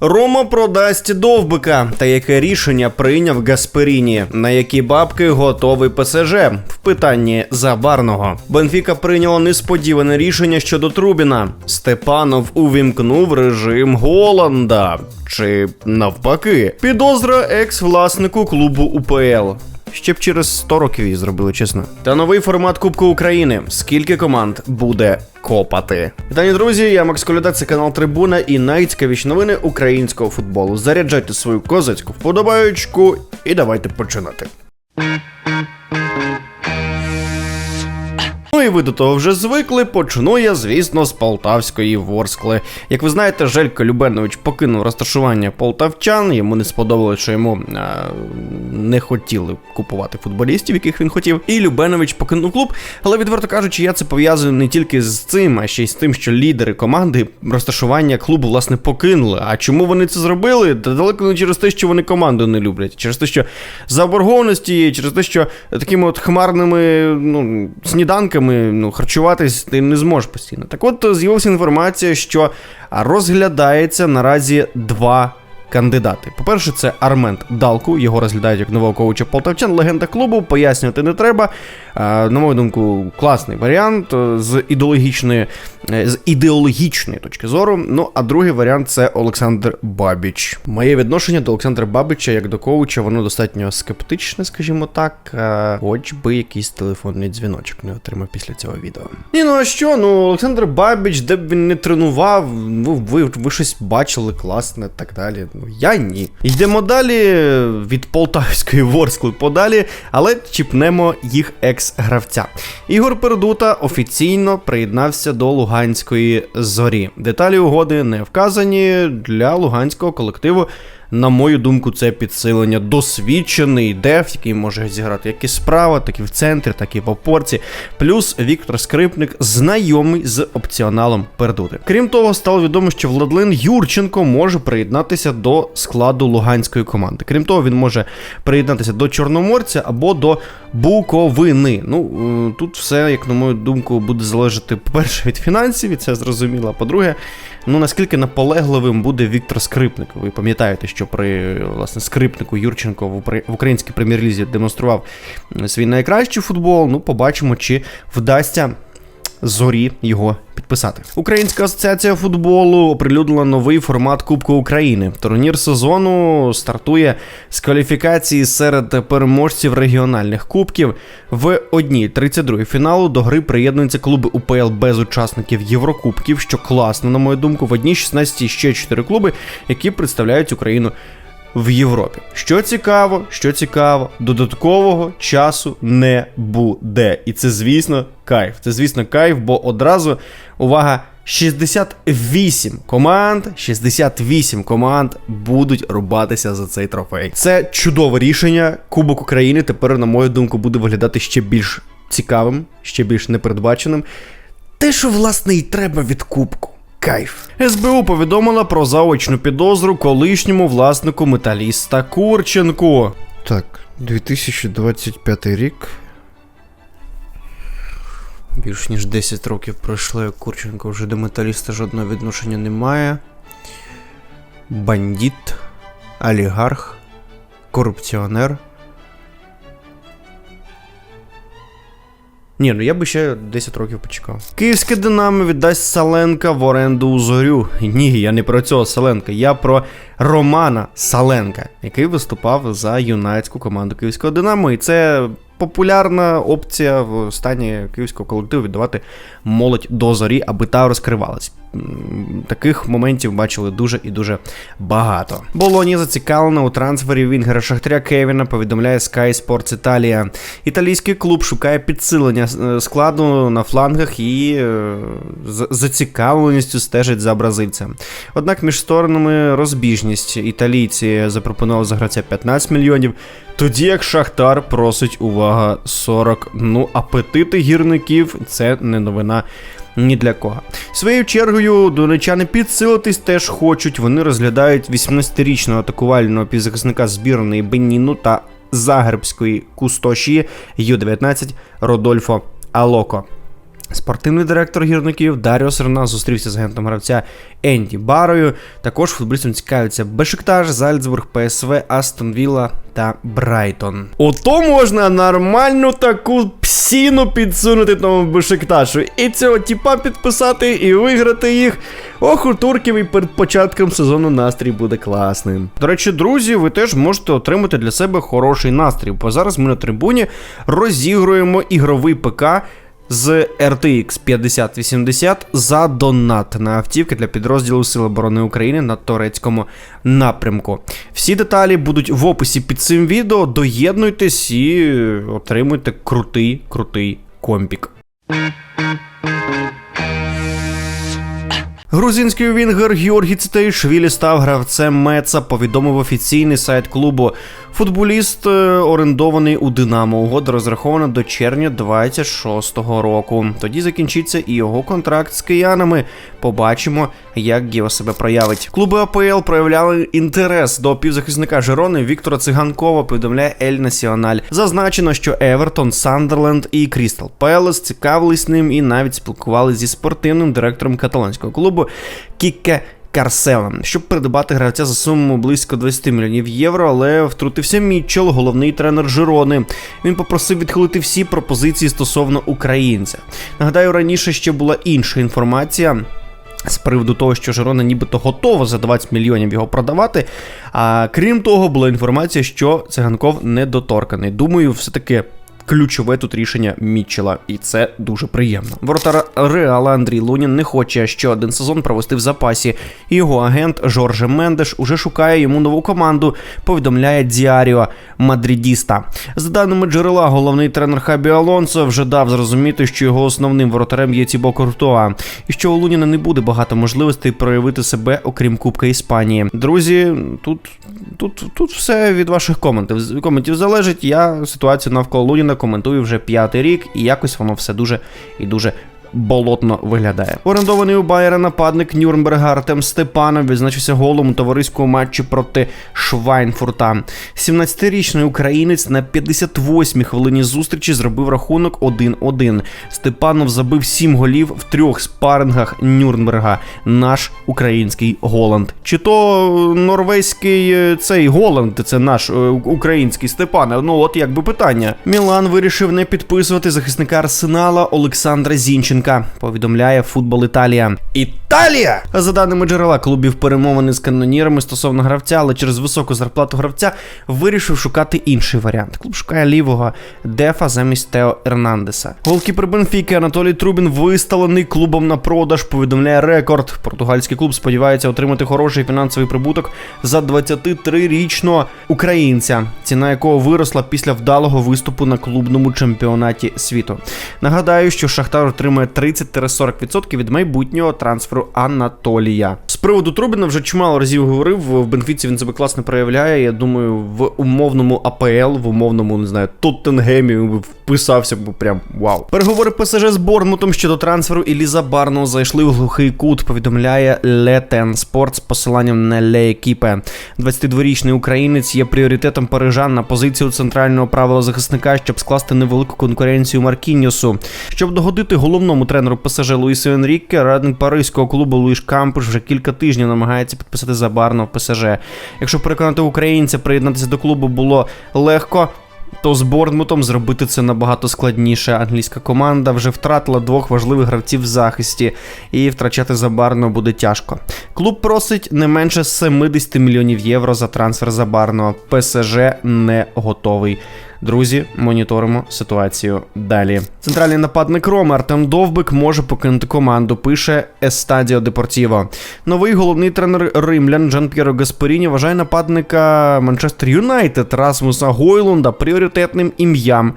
Рома продасть довбика. Та яке рішення прийняв Гасперіні? На які бабки готовий ПСЖ? В питанні Забарного. Бенфіка прийняла несподіване рішення щодо Трубіна. Степанов увімкнув режим Голланда. Чи навпаки, підозра екс-власнику клубу УПЛ. Ще б через 100 років її зробили, чесно. Та новий формат Кубку України. Скільки команд буде копати? Вітання, друзі! Я Макс Коляда, це канал Трибуна і найцікавіші новини українського футболу. Заряджайте свою козацьку вподобаючку і давайте починати. Ви до того вже звикли. Почну я, звісно, з полтавської Ворскли. Як ви знаєте, Желько Любенович покинув розташування полтавчан. Йому не сподобалося, що йому а, не хотіли купувати футболістів, яких він хотів. І Любенович покинув клуб. Але відверто кажучи, я це пов'язую не тільки з цим, а ще й з тим, що лідери команди розташування клубу власне покинули. А чому вони це зробили? Та далеко не через те, що вони команду не люблять, через те, що заборгованості, є, через те, що такими от хмарними ну, сніданками ну, харчуватись ти не зможеш постійно. Так от з'явилася інформація, що розглядається наразі два. Кандидати. По-перше, це Армент Далку. Його розглядають як нового коуча полтавчан, легенда клубу. Пояснювати не треба. А, на мою думку, класний варіант е, з ідеологічної, е, з ідеологічної точки зору. Ну, а другий варіант це Олександр Бабіч. Моє відношення до Олександра Бабіча як до коуча, воно достатньо скептичне, скажімо так. Хоч би якийсь телефонний дзвіночок не отримав після цього відео. Ні, ну а що? Ну, Олександр Бабіч, де б він не тренував, ну ви, ви щось бачили класне, так далі. Ну я ні. Йдемо далі від полтавської ворскли подалі, але чіпнемо їх екс-гравця. Ігор Пердута офіційно приєднався до Луганської зорі. Деталі угоди не вказані для луганського колективу. На мою думку, це підсилення досвідчений деф, який може зіграти як і справа, так і в центрі, так і в опорці. Плюс Віктор Скрипник знайомий з опціоналом Пердути. Крім того, стало відомо, що Владлен Юрченко може приєднатися до складу луганської команди. Крім того, він може приєднатися до Чорноморця або до Буковини. Ну е, тут все, як на мою думку, буде залежати, по-перше, від фінансів, і це зрозуміло. А по-друге, ну наскільки наполегливим буде Віктор Скрипник. Ви пам'ятаєте, що при власне скрипнику Юрченко в українській прем'єр-лізі демонстрував свій найкращий футбол. Ну, побачимо, чи вдасться зорі його підписати. Українська асоціація футболу оприлюднила новий формат Кубку України. Турнір сезону стартує з кваліфікації серед переможців регіональних кубків. В одній 32 фіналу до гри приєднуються клуби УПЛ без учасників Єврокубків, що класно, на мою думку. В одній 16 ще 4 клуби, які представляють Україну в Європі. Що цікаво, що цікаво, додаткового часу не буде. І це, звісно, кайф. Це, звісно, кайф, бо одразу увага. 68 команд, 68 команд будуть рубатися за цей трофей. Це чудове рішення. Кубок України тепер, на мою думку, буде виглядати ще більш цікавим, ще більш непередбаченим. Те, що власне і треба від кубку. Кайф. СБУ повідомила про заочну підозру колишньому власнику металіста Курченку. Так, 2025 рік. Більш ніж 10 років пройшло, як Курченко вже до металіста жодного відношення не має. Бандит, олігарх, корупціонер. Ні, ну я би ще 10 років почекав. Київське Динамо віддасть Саленка в оренду у зорю. Ні, я не про цього Саленка, я про Романа Саленка, який виступав за юнацьку команду Київського Динамо. І це популярна опція в стані київського колективу віддавати молодь до зорі, аби та розкривалась. Таких моментів бачили дуже і дуже багато. Болоні зацікавлена у трансфері Вінгера Шахтаря Кевіна, повідомляє Sky Sports Italia. Італійський клуб шукає підсилення е, складу на флангах і е, з зацікавленістю стежить за бразильцем. Однак між сторонами розбіжність. Італійці запропонували за гравця 15 мільйонів. Тоді як Шахтар просить увага 40. Ну, апетити гірників це не новина ні для кого. Своєю чергою донечани підсилитись теж хочуть. Вони розглядають 18-річного атакувального півзахисника збірної Беніну та Загребської кустошії Ю-19 Родольфо Алоко. Спортивний директор гірників Даріо Серна зустрівся з агентом гравця Енді Барою. Також футболістом цікавиться Бешикташ, Зальцбург, ПСВ, Астон Вілла та Брайтон. Ото можна нормальну таку псіну підсунути тому Бешикташу. І цього тіпа підписати і виграти їх. Ох, у турків і перед початком сезону настрій буде класним. До речі, друзі, ви теж можете отримати для себе хороший настрій, бо зараз ми на трибуні розігруємо ігровий ПК з RTX 5080 за донат на автівки для підрозділу Сил оборони України на турецькому напрямку. Всі деталі будуть в описі під цим відео. Доєднуйтесь і отримуйте крутий, крутий компік. Грузинський вінгер Георгій Цитаїшвілі став гравцем Меца, повідомив офіційний сайт клубу. Футболіст е, орендований у Динамо. Угода розрахована до червня 26-го року. Тоді закінчиться і його контракт з киянами. Побачимо, як Гео себе проявить. Клуби АПЛ проявляли інтерес до півзахисника Жерони Віктора Циганкова. Повідомляє Ель Національ. Зазначено, що Евертон, Сандерленд і Крістал Пелес цікавились ним і навіть спілкувалися зі спортивним директором каталонського клубу Кіке. Карселем, щоб придбати гравця за суму близько 20 мільйонів євро, але втрутився Мітчел, головний тренер Жирони. Він попросив відхилити всі пропозиції стосовно українця. Нагадаю, раніше ще була інша інформація. З приводу того, що Жирона нібито готова за 20 мільйонів його продавати. А крім того, була інформація, що циганков недоторканий. Думаю, все-таки ключове тут рішення Мітчела, і це дуже приємно. Воротар Реала Андрій Лунін не хоче ще один сезон провести в запасі. Його агент Жорже Мендеш уже шукає йому нову команду. Повідомляє Діаріо Мадрідіста. За даними джерела, головний тренер Хабі Алонсо вже дав зрозуміти, що його основним воротарем є Тібо Куртуа, і що у Луніна не буде багато можливостей проявити себе, окрім Кубка Іспанії. Друзі, тут тут, тут все від ваших коментів. Коментів залежить. Я ситуацію навколо Луніна коментую вже п'ятий рік, і якось воно все дуже і дуже. Болотно виглядає. Орендований у Байера нападник Нюрнберга Артем Степанов відзначився голом у товариському матчі проти Швайнфурта. 17-річний українець на 58-й хвилині зустрічі зробив рахунок 1-1. Степанов забив 7 голів в трьох спарингах Нюрнберга. Наш український Голланд. Чи то норвезький е, цей Голланд, це наш е, український Степан. Ну от якби питання. Мілан вирішив не підписувати захисника Арсенала Олександра Зінченка. Повідомляє футбол Італія. Італія! За даними джерела клубів перемовини з канонірами стосовно гравця, але через високу зарплату гравця вирішив шукати інший варіант. Клуб шукає лівого дефа замість Тео Ернандеса. Голкіпер Бенфіки Анатолій Трубін виставлений клубом на продаж. Повідомляє рекорд. Португальський клуб сподівається отримати хороший фінансовий прибуток за 23-річного українця, ціна якого виросла після вдалого виступу на клубному чемпіонаті світу. Нагадаю, що Шахтар отримує 30-40% від майбутнього трансферу Анатолія. З приводу Трубіна вже чимало разів говорив. В Бенфіці він себе класно проявляє. Я думаю, в умовному АПЛ, в умовному, не знаю, Тоттенгемі вписався б прям вау. Переговори ПСЖ з Борнмутом щодо трансферу Іліза Барно зайшли в глухий кут. Повідомляє Летен Спорт з посиланням на Ле Екіпе. 22-річний українець є пріоритетом парижан на позицію центрального правила захисника, щоб скласти невелику конкуренцію Маркіньосу. Щоб догодити головному тренеру ПСЖ Луїсу Енрікке, радник паризького клубу Луїш Кампуш вже кілька тижнів намагається підписати Забарно в ПСЖ. Якщо переконати українця приєднатися до клубу було легко. То з Борнмутом зробити це набагато складніше. Англійська команда вже втратила двох важливих гравців в захисті, і втрачати Забарно буде тяжко. Клуб просить не менше 70 мільйонів євро за трансфер Забарно. ПСЖ не готовий. Друзі, моніторимо ситуацію далі. Центральний нападник Роми Артем Довбик може покинути команду. Пише Естадіо Депортіво. Новий головний тренер римлян Джан П'єро Гасперіні вважає нападника Манчестер Юнайтед Расмуса Гойлунда пріоритетним ім'ям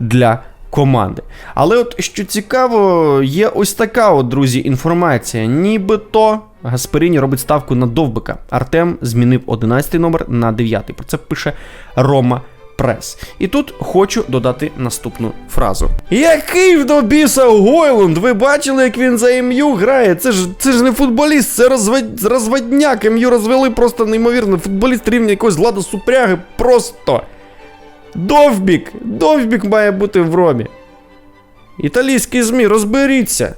для. Команди. Але от що цікаво, є ось така, от, друзі, інформація. Нібито Гасперіні робить ставку на довбика. Артем змінив 11 номер на 9. Про це пише Рома Прес. І тут хочу додати наступну фразу. Який в добіса Гойлунд? Ви бачили, як він за МЮ грає? Це ж це ж не футболіст, це розвод... розводняк. МЮ розвели просто неймовірно. Футболіст рівня якогось Влада Супряги. Просто. Довбік! Довбік має бути в Ромі. Італійські ЗМІ, розберіться.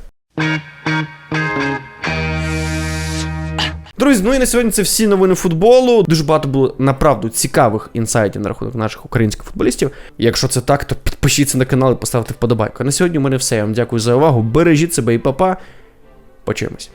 Друзі, ну і на сьогодні це всі новини футболу. Дуже багато було направду цікавих інсайтів на рахунок наших українських футболістів. Якщо це так, то підпишіться на канал і поставте вподобайку. А на сьогодні у мене все. Я вам дякую за увагу. Бережіть себе і папа. Почуємось.